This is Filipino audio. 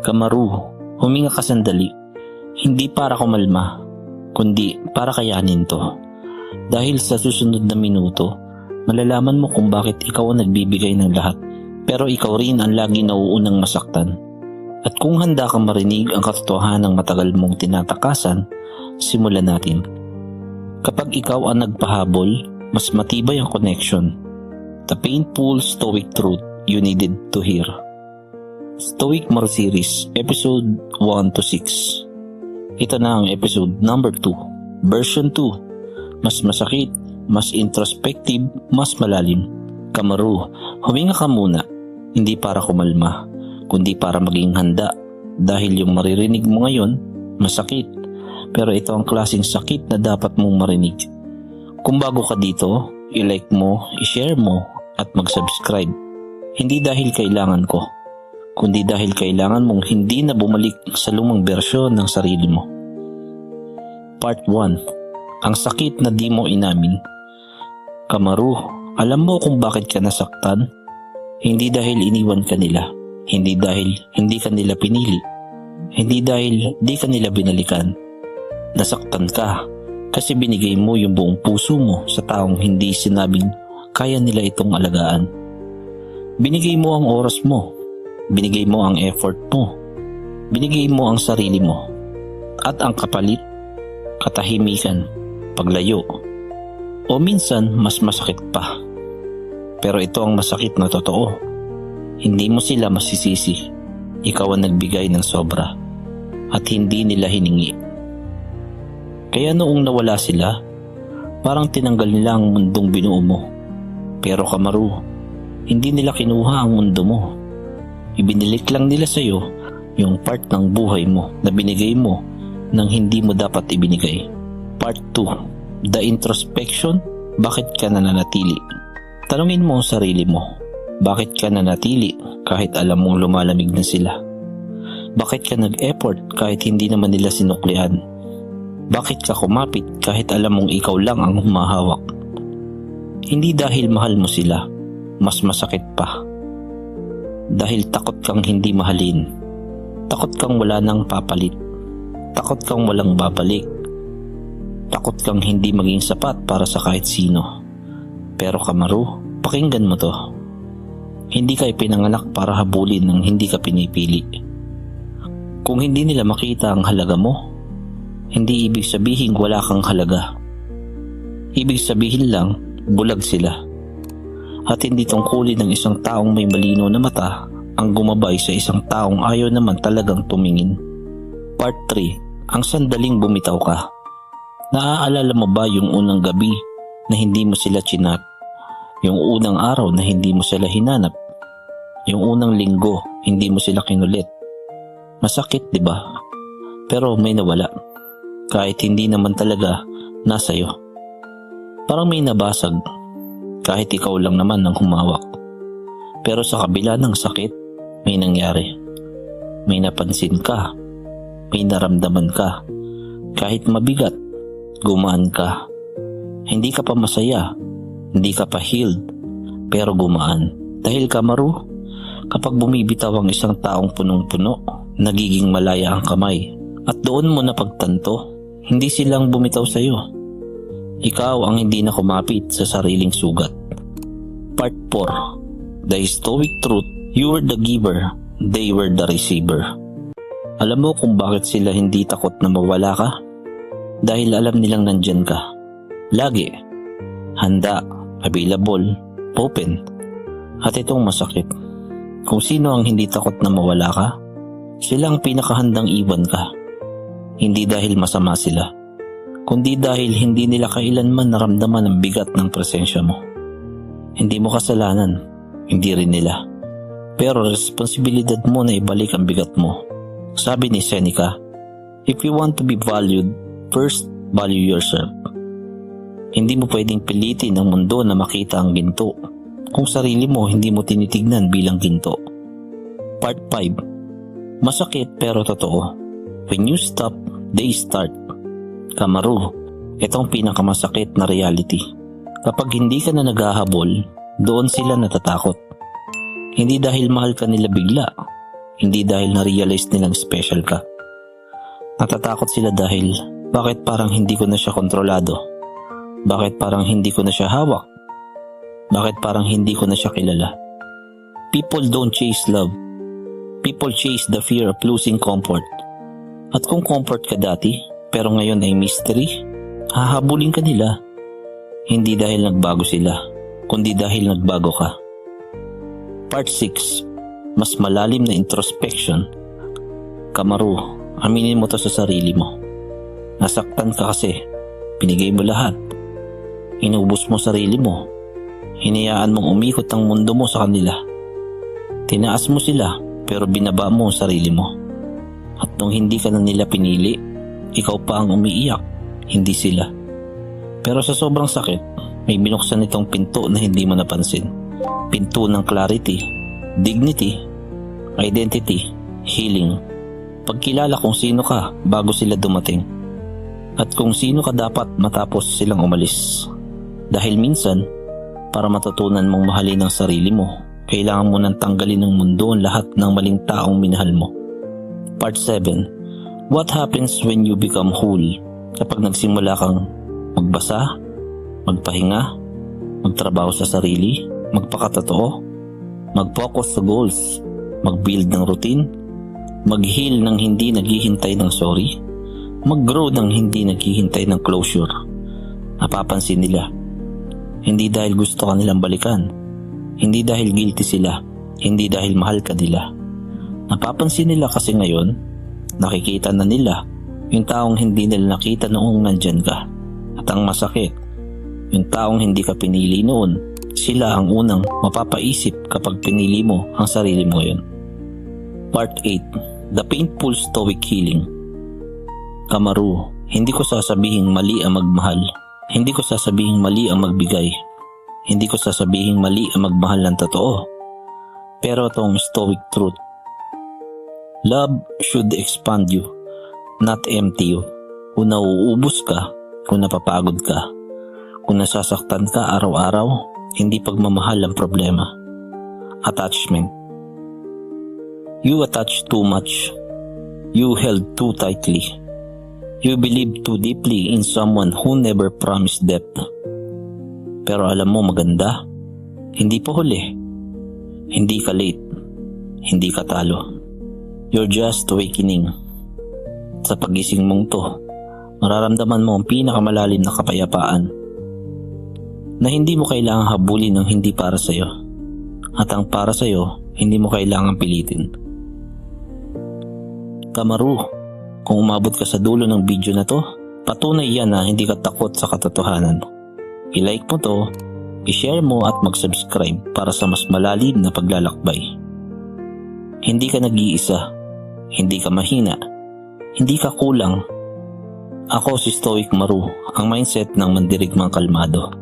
Kamaru, huminga ka sandali. Hindi para kumalma, kundi para kayanin to. Dahil sa susunod na minuto, malalaman mo kung bakit ikaw ang nagbibigay ng lahat. Pero ikaw rin ang lagi nauunang masaktan. At kung handa kang marinig ang katotohanan ng matagal mong tinatakasan, simulan natin. Kapag ikaw ang nagpahabol, mas matibay ang connection. The painful stoic truth you needed to hear. Stoic Series, Episode 1 to 6. Ito na ang episode number 2, version 2. Mas masakit, mas introspective, mas malalim. Kamaru, huminga ka muna. Hindi para kumalma, kundi para maging handa. Dahil yung maririnig mo ngayon, masakit. Pero ito ang klaseng sakit na dapat mong marinig. Kung bago ka dito, i-like mo, i-share mo, at mag-subscribe. Hindi dahil kailangan ko, kundi dahil kailangan mong hindi na bumalik sa lumang bersyon ng sarili mo. Part 1 Ang sakit na di mo inamin Kamaru, alam mo kung bakit ka nasaktan? Hindi dahil iniwan ka nila, hindi dahil hindi ka nila pinili, hindi dahil di ka nila binalikan. Nasaktan ka kasi binigay mo yung buong puso mo sa taong hindi sinabing kaya nila itong alagaan. Binigay mo ang oras mo, binigay mo ang effort mo, binigay mo ang sarili mo, at ang kapalit, katahimikan, paglayo, o minsan mas masakit pa. Pero ito ang masakit na totoo. Hindi mo sila masisisi. Ikaw ang nagbigay ng sobra at hindi nila hiningi. Kaya noong nawala sila, parang tinanggal nila ang mundong binuo mo. Pero kamaru, hindi nila kinuha ang mundo mo. Ibinilik lang nila sa iyo yung part ng buhay mo na binigay mo nang hindi mo dapat ibinigay. Part 2. The introspection, bakit ka nananatili? Tanungin mo ang sarili mo, bakit ka nanatili kahit alam mong lumalamig na sila? Bakit ka nag-effort kahit hindi naman nila sinuklian? Bakit ka kumapit kahit alam mong ikaw lang ang humahawak? Hindi dahil mahal mo sila, mas masakit pa. Dahil takot kang hindi mahalin. Takot kang wala nang papalit. Takot kang walang babalik. Takot kang hindi maging sapat para sa kahit sino. Pero Kamaru, pakinggan mo to. Hindi ka ipinanganak para habulin ng hindi ka pinipili. Kung hindi nila makita ang halaga mo, hindi ibig sabihin wala kang halaga. Ibig sabihin lang, bulag sila. At hindi tungkulin ng isang taong may malino na mata ang gumabay sa isang taong ayaw naman talagang tumingin. Part 3. Ang sandaling bumitaw ka. Naaalala mo ba yung unang gabi na hindi mo sila chinat? Yung unang araw na hindi mo sila hinanap? Yung unang linggo, hindi mo sila kinulit? Masakit, di ba? Pero may nawala. Kahit hindi naman talaga nasa'yo. Parang may nabasag kahit ikaw lang naman ang humawak. Pero sa kabila ng sakit, may nangyari. May napansin ka. May naramdaman ka. Kahit mabigat, gumaan ka. Hindi ka pa masaya. Hindi ka pa healed. Pero gumaan. Dahil kamaru, kapag bumibitaw ang isang taong punong-puno, nagiging malaya ang kamay. At doon mo napagtanto, hindi silang bumitaw sa iyo. Ikaw ang hindi na kumapit sa sariling sugat. Part 4 The Stoic Truth You were the giver, they were the receiver. Alam mo kung bakit sila hindi takot na mawala ka? Dahil alam nilang nandyan ka. Lagi. Handa, available, open. At itong masakit. Kung sino ang hindi takot na mawala ka, sila ang pinakahandang iwan ka. Hindi dahil masama sila kundi dahil hindi nila kailanman naramdaman ang bigat ng presensya mo. Hindi mo kasalanan, hindi rin nila. Pero responsibilidad mo na ibalik ang bigat mo. Sabi ni Seneca, If you want to be valued, first value yourself. Hindi mo pwedeng pilitin ang mundo na makita ang ginto kung sarili mo hindi mo tinitignan bilang ginto. Part 5 Masakit pero totoo. When you stop, they start. Kamaru, itong pinakamasakit na reality. Kapag hindi ka na naghahabol, doon sila natatakot. Hindi dahil mahal ka nila bigla, hindi dahil na-realize nilang special ka. Natatakot sila dahil bakit parang hindi ko na siya kontrolado? Bakit parang hindi ko na siya hawak? Bakit parang hindi ko na siya kilala? People don't chase love. People chase the fear of losing comfort. At kung comfort ka dati, pero ngayon ay mystery, hahabulin ka nila. Hindi dahil nagbago sila, kundi dahil nagbago ka. Part 6 Mas malalim na introspection Kamaru, aminin mo to sa sarili mo. Nasaktan ka kasi. Pinigay mo lahat. Inubos mo sarili mo. Hinayaan mong umikot ang mundo mo sa kanila. Tinaas mo sila pero binaba mo sarili mo. At nung hindi ka na nila pinili, ikaw pa ang umiiyak, hindi sila. Pero sa sobrang sakit, may binuksan itong pinto na hindi mo napansin. Pinto ng clarity, dignity, identity, healing. Pagkilala kung sino ka bago sila dumating. At kung sino ka dapat matapos silang umalis. Dahil minsan, para matutunan mong mahalin ang sarili mo, kailangan mo nang tanggalin ng mundo ang lahat ng maling taong minahal mo. Part 7 What happens when you become whole? Kapag nagsimula kang magbasa, magpahinga, magtrabaho sa sarili, magpakatotoo, mag-focus sa goals, mag-build ng routine, mag-heal ng hindi naghihintay ng sorry, mag-grow ng hindi naghihintay ng closure. Napapansin nila. Hindi dahil gusto ka nilang balikan. Hindi dahil guilty sila. Hindi dahil mahal ka nila. Napapansin nila kasi ngayon, nakikita na nila yung taong hindi nila nakita noong nandyan ka. At ang masakit, yung taong hindi ka pinili noon, sila ang unang mapapaisip kapag pinili mo ang sarili mo ngayon. Part 8 The Painful Stoic Healing Kamaru, hindi ko sasabihing mali ang magmahal. Hindi ko sasabihing mali ang magbigay. Hindi ko sasabihing mali ang magmahal ng totoo. Pero itong stoic truth. Love should expand you, not empty you. Kung nauubos ka, kung napapagod ka, kung nasasaktan ka araw-araw, hindi pagmamahal ang problema. Attachment. You attach too much. You held too tightly. You believe too deeply in someone who never promised depth. Pero alam mo maganda, hindi pa huli. Hindi ka late. Hindi ka talo. You're just awakening. Sa pagising mong to, mararamdaman mo ang pinakamalalim na kapayapaan na hindi mo kailangang habulin ng hindi para sa'yo. At ang para sa'yo, hindi mo kailangang pilitin. Kamaru, kung umabot ka sa dulo ng video na to, patunay yan na hindi ka takot sa katotohanan. I-like mo to, i-share mo at mag-subscribe para sa mas malalim na paglalakbay. Hindi ka nag-iisa, hindi ka mahina, hindi ka kulang. Ako si Stoic Maru, ang mindset ng mandirigmang kalmado.